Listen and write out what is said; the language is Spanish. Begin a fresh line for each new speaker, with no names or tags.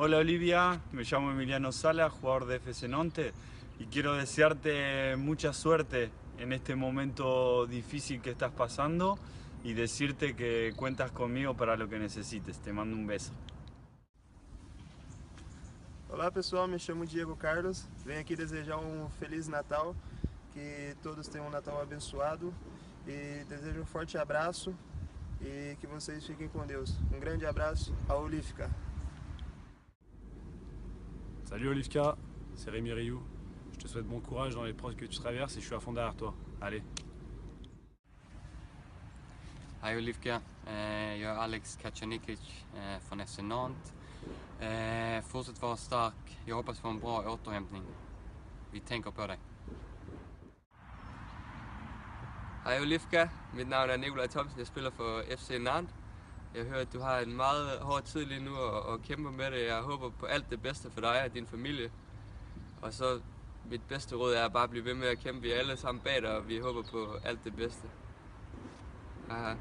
Hola Olivia, me llamo Emiliano Sala, jugador de FC Nonte y quiero desearte mucha suerte en este momento difícil que estás pasando y decirte que cuentas conmigo para lo que necesites. Te mando un beso.
Olá pessoal, me chamo Diego Carlos, venho aqui desejar um Feliz Natal, que todos tenham um Natal abençoado e desejo um forte abraço e que vocês fiquem com Deus. Um grande abraço, a Olífica.
Salut Olivka, c'est Rémi Rioux. Je te souhaite bon courage dans les l'épreuve que tu traverses et je suis à fond derrière toi. Allez.
Hej Olivka, Eh, jag är Alex Kacanikic eh, från FC Nantes. Eh, Fortsätt vara stark, jag hoppas på en bra återhämtning. Vi tänker på dig.
Hej Olivka, mit navn er Nikolaj Thomsen, jeg spiller for FC Nantes. Jeg hører, at du har en meget hård tid lige nu og, og kæmper med det. Jeg håber på alt det bedste for dig og din familie. Og så mit bedste råd er bare at blive ved med at kæmpe. Vi er alle sammen bag dig, og vi håber på alt det bedste. Aha.